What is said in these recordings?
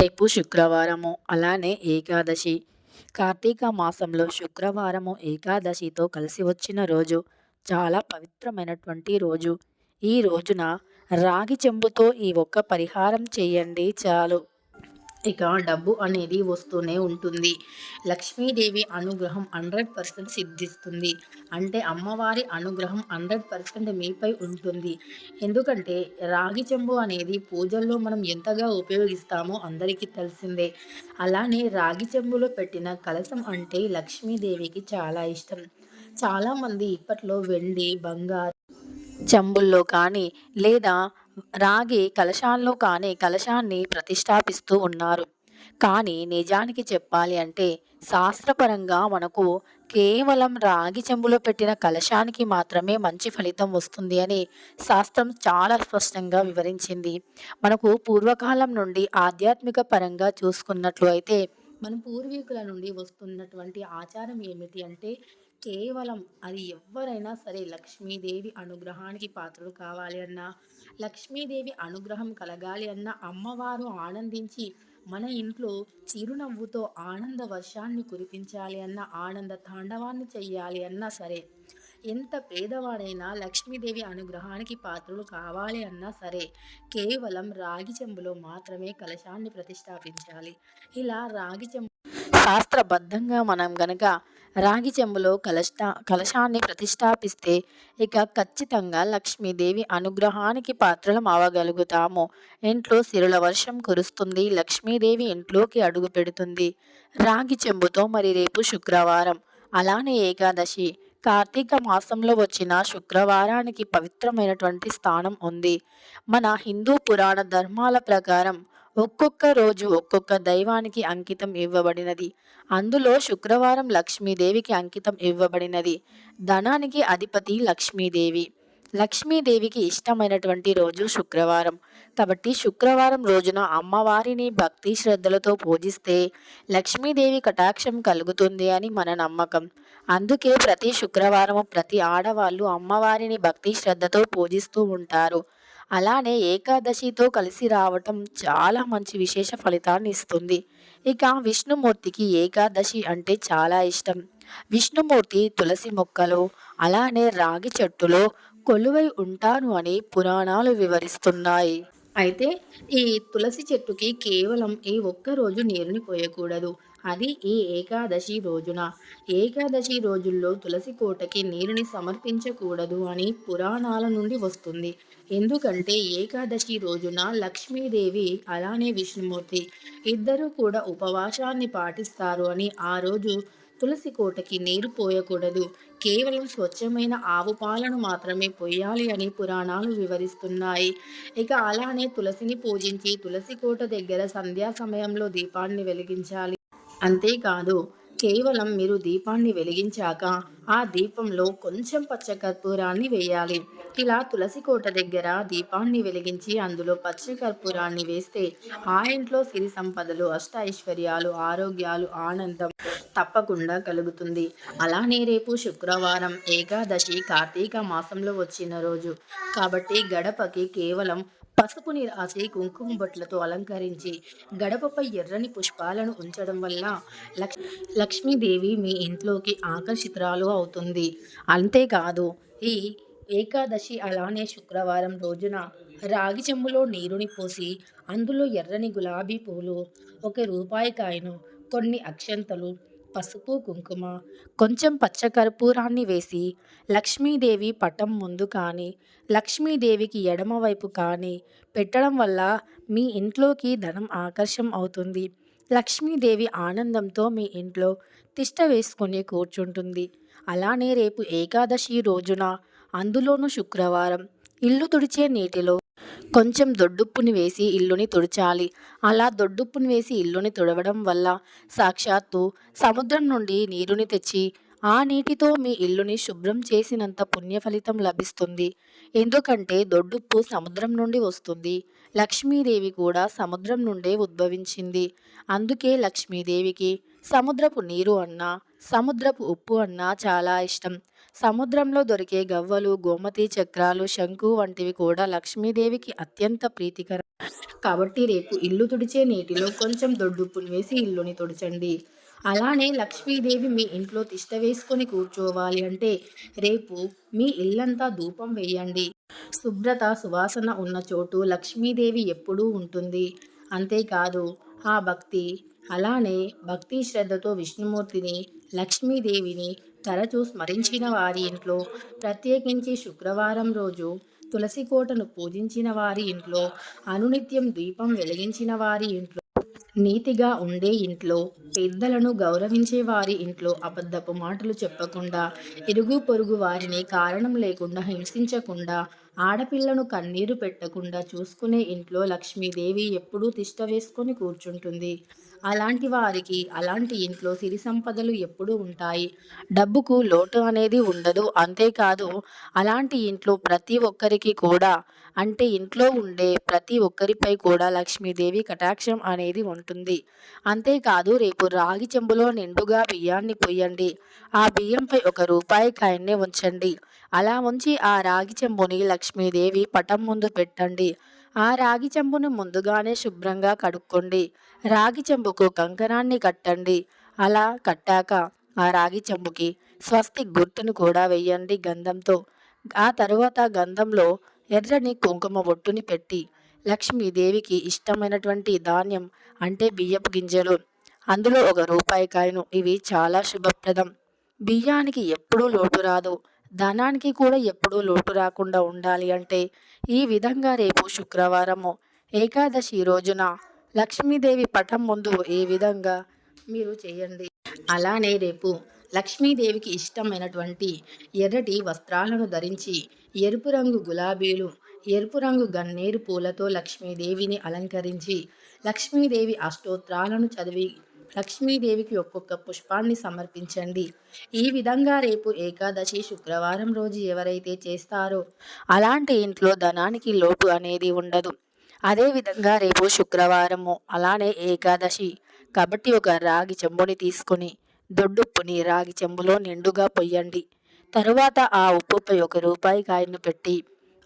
రేపు శుక్రవారము అలానే ఏకాదశి. కార్తీక మాసంలో శుక్రవారము ఏకాదశితో కలిసి వచ్చిన రోజు చాలా పవిత్రమైనటువంటి రోజు. ఈ రోజున రాగి చెంబుతో ఈ ఒక్క పరిహారం చేయండి చాలు. ఇక డబ్బు అనేది వస్తూనే ఉంటుంది. లక్ష్మీదేవి అనుగ్రహం హండ్రెడ్ పర్సెంట్ సిద్ధిస్తుంది. అంటే అమ్మవారి అనుగ్రహం హండ్రెడ్ పర్సెంట్ మీపై ఉంటుంది. ఎందుకంటే రాగి చెంబు అనేది పూజల్లో మనం ఎంతగా ఉపయోగిస్తామో అందరికీ తెలిసిందే. అలానే రాగి చెంబులో పెట్టిన కలసం అంటే లక్ష్మీదేవికి చాలా ఇష్టం. చాలామంది ఇప్పట్లో వెండి బంగారు చెంబుల్లో కానీ లేదా రాగి కలశాల్లో కానీ కలశాన్ని ప్రతిష్టాపిస్తూ ఉన్నారు. కానీ నిజానికి చెప్పాలి అంటే శాస్త్రపరంగా మనకు కేవలం రాగి చెంబులో పెట్టిన కలశానికి మాత్రమే మంచి ఫలితం వస్తుంది అని శాస్త్రం చాలా స్పష్టంగా వివరించింది. మనకు పూర్వకాలం నుండి ఆధ్యాత్మిక పరంగా చూసుకున్నట్లు అయితే మన పూర్వీకుల నుండి వస్తున్నటువంటి ఆచారం ఏమిటి అంటే కేవలం అది ఎవరైనా సరే లక్ష్మీదేవి అనుగ్రహానికి పాత్రలు కావాలి అన్నా లక్ష్మీదేవి అనుగ్రహం కలగాలి అన్న అమ్మవారు ఆనందించి మన ఇంట్లో చిరునవ్వుతో ఆనంద వర్షాన్ని కురిపించాలి అన్న ఆనంద తాండవాన్ని చెయ్యాలి అన్నా సరే ఎంత పేదవాడైనా లక్ష్మీదేవి అనుగ్రహానికి పాత్రలు కావాలి అన్నా సరే కేవలం రాగి చెంబులో మాత్రమే కలశాన్ని ప్రతిష్టాపించాలి. ఇలా రాగి చెంబు శాస్త్రబద్ధంగా మనం గనక రాగి చెంబులో కలశ కలశాన్ని ప్రతిష్టాపిస్తే ఇక ఖచ్చితంగా లక్ష్మీదేవి అనుగ్రహానికి పాత్రలం అవ్వగలుగుతాము. ఇంట్లో సిరుల వర్షం కురుస్తుంది లక్ష్మీదేవి ఇంట్లోకి అడుగు పెడుతుంది. రాగి చెంబుతో మరి రేపు శుక్రవారం అలానే ఏకాదశి. కార్తీక మాసంలో వచ్చిన శుక్రవారానికి పవిత్రమైనటువంటి స్థానం ఉంది. మన హిందూ పురాణ ధర్మాల ప్రకారం ఒక్కొక్క రోజు ఒక్కొక్క దైవానికి అంకితం ఇవ్వబడినది. అందులో శుక్రవారం లక్ష్మీదేవికి అంకితం ఇవ్వబడినది. ధనానికి అధిపతి లక్ష్మీదేవి. లక్ష్మీదేవికి ఇష్టమైనటువంటి రోజు శుక్రవారం. కాబట్టి శుక్రవారం రోజున అమ్మవారిని భక్తి శ్రద్ధలతో పూజిస్తే లక్ష్మీదేవి కటాక్షం కలుగుతుంది అని మన నమ్మకం. అందుకే ప్రతి శుక్రవారం ప్రతి ఆడవాళ్ళు అమ్మవారిని భక్తి శ్రద్ధతో పూజిస్తూ ఉంటారు. అలానే ఏకాదశితో కలిసి రావటం చాలా మంచి విశేష ఫలితాన్ని ఇస్తుంది. ఇక విష్ణుమూర్తికి ఏకాదశి అంటే చాలా ఇష్టం. విష్ణుమూర్తి తులసి మొక్కలు అలానే రాగి చెట్టులో కొలువై ఉంటాను అని పురాణాలు వివరిస్తున్నాయి. అయితే ఈ తులసి చెట్టుకి కేవలం ఈ ఒక్క రోజు నీరుని పోయకూడదు. అది ఈ ఏకాదశి రోజున. ఏకాదశి రోజుల్లో తులసి కోటకి నీరుని సమర్పించకూడదు అని పురాణాల నుండి వస్తుంది. ఎందుకంటే ఏకాదశి రోజున లక్ష్మీదేవి అలానే విష్ణుమూర్తి ఇద్దరూ కూడా ఉపవాసాన్ని పాటిస్తారు అని ఆ రోజు తులసి కోటకి నీరు పోయకూడదు. కేవలం స్వచ్ఛమైన ఆవు పాలను మాత్రమే పోయాలి అని పురాణాలు వివరిస్తున్నాయి. ఇక అలానే తులసిని పూజించి తులసి కోట దగ్గర సంధ్యా సమయంలో దీపాన్ని వెలిగించాలి. అంతేకాదు కేవలం మీరు దీపాన్ని వెలిగించాక ఆ దీపంలో కొంచెం పచ్చకర్పూరాన్ని వేయాలి. ఇలా తులసి కోట దగ్గర దీపాన్ని వెలిగించి అందులో పచ్చకర్పూరాన్ని వేస్తే ఆ ఇంట్లో సిరి సంపదలు అష్ట ఐశ్వర్యాలు ఆరోగ్యాలు ఆనందం తప్పకుండా కలుగుతుంది. అలానే రేపు శుక్రవారం ఏకాదశి కార్తీక మాసంలో వచ్చిన రోజు. కాబట్టి గడపకి కేవలం పసుపుని రాసి కుంకుమ బొట్లతో అలంకరించి గడపపై ఎర్రని పుష్పాలను ఉంచడం వల్ల లక్ష్ లక్ష్మీదేవి మీ ఇంట్లోకి ఆకర్షితురాలు అవుతుంది. అంతేకాదు ఈ ఏకాదశి అలానే శుక్రవారం రోజున రాగి చెంబులో నీరుని పోసి అందులో ఎర్రని గులాబీ పూలు ఒక రూపాయి కాయను కొన్ని అక్షంతలు పసుపు కుంకుమ కొంచెం పచ్చకర్పూరాన్ని వేసి లక్ష్మీదేవి పటం ముందు కానీ లక్ష్మీదేవికి ఎడమవైపు కానీ పెట్టడం వల్ల మీ ఇంట్లోకి ధనం ఆకర్షం అవుతుంది. లక్ష్మీదేవి ఆనందంతో మీ ఇంట్లో తిష్ట వేసుకొని కూర్చుంటుంది. అలానే రేపు ఏకాదశి రోజున అందులోనూ శుక్రవారం ఇల్లు తుడిచే నీటిలో కొంచెం దొడ్డుప్పుని వేసి ఇల్లుని తుడిచాలి. అలా దొడ్డుప్పుని వేసి ఇల్లుని తుడవడం వల్ల సాక్షాత్తు సముద్రం నుండి నీరుని తెచ్చి ఆ నీటితో మీ ఇల్లుని శుభ్రం చేసినంత పుణ్య ఫలితం లభిస్తుంది. ఎందుకంటే దొడ్డుప్పు సముద్రం నుండి వస్తుంది. లక్ష్మీదేవి కూడా సముద్రం నుండే ఉద్భవించింది. అందుకే లక్ష్మీదేవికి సముద్రపు నీరు అన్నా సముద్రపు ఉప్పు అన్నా చాలా ఇష్టం. సముద్రంలో దొరికే గవ్వలు గోమతి చక్రాలు శంకు వంటివి కూడా లక్ష్మీదేవికి అత్యంత ప్రీతికర. కాబట్టి రేపు ఇల్లు తుడిచే నీటిలో కొంచెం దొడ్డుప్పును వేసి ఇల్లుని తుడచండి. అలానే లక్ష్మీదేవి మీ ఇంట్లో తిష్ట వేసుకొని కూర్చోవాలి అంటే రేపు మీ ఇల్లంతా ధూపం వేయండి. శుభ్రత సువాసన ఉన్న చోటు లక్ష్మీదేవి ఎప్పుడూ ఉంటుంది. అంతేకాదు ఆ భక్తి అలానే భక్తి శ్రద్ధతో విష్ణుమూర్తిని లక్ష్మీదేవిని తరచూ స్మరించిన వారి ఇంట్లో ప్రత్యేకించి శుక్రవారం రోజు తులసి కోటను పూజించిన వారి ఇంట్లో అనునిత్యం దీపం వెలిగించిన వారి ఇంట్లో నీతిగా ఉండే ఇంట్లో పెద్దలను గౌరవించే వారి ఇంట్లో అబద్ధపు మాటలు చెప్పకుండా ఇరుగు పొరుగు వారిని కారణం లేకుండా హింసించకుండా ఆడపిల్లను కన్నీరు పెట్టకుండా చూసుకునే ఇంట్లో లక్ష్మీదేవి ఎప్పుడూ తిష్ట వేసుకొని కూర్చుంటుంది. అలాంటి వారికి అలాంటి ఇంట్లో సిరి సంపదలు ఎప్పుడూ ఉంటాయి. డబ్బుకు లోటు అనేది ఉండదు. అంతేకాదు అలాంటి ఇంట్లో ప్రతి ఒక్కరికి కూడా అంటే ఇంట్లో ఉండే ప్రతి ఒక్కరిపై కూడా లక్ష్మీదేవి కటాక్షం అనేది ఉంటుంది. అంతేకాదు రేపు రాగి చెంబులో నిండుగా బియ్యాన్ని పొయ్యండి ఆ బియ్యంపై ఒక రూపాయి కాయన్నే ఉంచండి. అలా ఉంచి ఆ రాగి చెంబుని లక్ష్మీదేవి పటం ముందు పెట్టండి. ఆ రాగి చెంబును ముందుగానే శుభ్రంగా కడుక్కోండి. రాగి చెంబుకు కంకణాన్ని కట్టండి. అలా కట్టాక ఆ రాగి చెంబుకి స్వస్తి గుర్తును కూడా వెయ్యండి గంధంతో. ఆ తరువాత గంధంలో ఎర్రని కుంకుమ బొట్టుని పెట్టి లక్ష్మీదేవికి ఇష్టమైనటువంటి ధాన్యం అంటే బియ్యపు గింజలు. అందులో ఒక రూపాయి కాయను. ఇవి చాలా శుభప్రదం. బియ్యానికి ఎప్పుడూ లోటు రాదు. ధనానికి కూడా ఎప్పుడూ లోటు రాకుండా ఉండాలి అంటే ఈ విధంగా రేపు శుక్రవారము ఏకాదశి రోజున లక్ష్మీదేవి పటం ముందు ఏ విధంగా మీరు చేయండి. అలానే రేపు లక్ష్మీదేవికి ఇష్టమైనటువంటి ఎర్రటి వస్త్రాలను ధరించి ఎరుపు రంగు గులాబీలు ఎరుపు రంగు గన్నేరు పూలతో లక్ష్మీదేవిని అలంకరించి లక్ష్మీదేవి అష్టోత్రాలను చదివి లక్ష్మీదేవికి ఒక్కొక్క పుష్పాన్ని సమర్పించండి. ఈ విధంగా రేపు ఏకాదశి శుక్రవారం రోజు ఎవరైతే చేస్తారో అలాంటి ఇంట్లో ధనానికి లోటు అనేది ఉండదు. అదేవిధంగా రేపు శుక్రవారము అలానే ఏకాదశి. కాబట్టి ఒక రాగి చెంబుని తీసుకొని దొడ్డుప్పుని రాగి చెంబులో నిండుగా పొయ్యండి. తరువాత ఆ ఉప్పుపై ఒక రూపాయి కాయను పెట్టి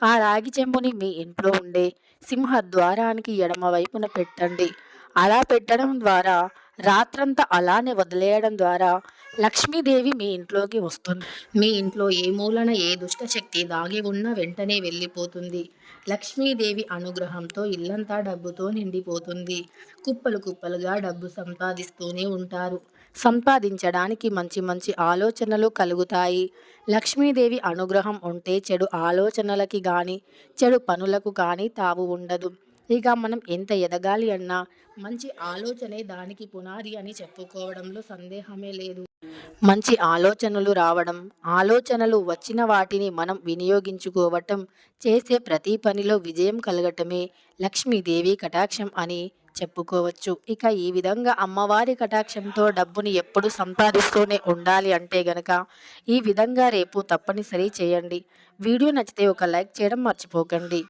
ఆ రాగి చెంబుని మీ ఇంట్లో ఉండే సింహ ద్వారానికి ఎడమ వైపున పెట్టండి. అలా పెట్టడం ద్వారా రాత్రంతా అలానే వదిలేయడం ద్వారా లక్ష్మీదేవి మీ ఇంట్లోకి వస్తుంది. మీ ఇంట్లో ఏ మూలన ఏ దుష్టశక్తి దాగి ఉన్నా వెంటనే వెళ్ళిపోతుంది. లక్ష్మీదేవి అనుగ్రహంతో ఇల్లంతా డబ్బుతో నిండిపోతుంది. కుప్పలు కుప్పలుగా డబ్బు సంపాదిస్తూనే ఉంటారు. సంపాదించడానికి మంచి మంచి ఆలోచనలు కలుగుతాయి. లక్ష్మీదేవి అనుగ్రహం ఉంటే చెడు ఆలోచనలకి కానీ చెడు పనులకు కానీ తావు ఉండదు. ఇక మనం ఎంత ఎదగాలి అన్నా మంచి ఆలోచనే దానికి పునాది అని చెప్పుకోవడంలో సందేహమే లేదు. మంచి ఆలోచనలు రావడం ఆలోచనలు వచ్చిన వాటిని మనం వినియోగించుకోవటం చేసే ప్రతి పనిలో విజయం కలగటమే లక్ష్మీదేవి కటాక్షం అని చెప్పుకోవచ్చు. ఇక ఈ విధంగా అమ్మవారి కటాక్షంతో డబ్బుని ఎప్పుడు సంపాదిస్తూనే ఉండాలి అంటే గనక ఈ విధంగా రేపు తప్పనిసరి చేయండి. వీడియో నచ్చితే ఒక లైక్ చేయడం మర్చిపోకండి.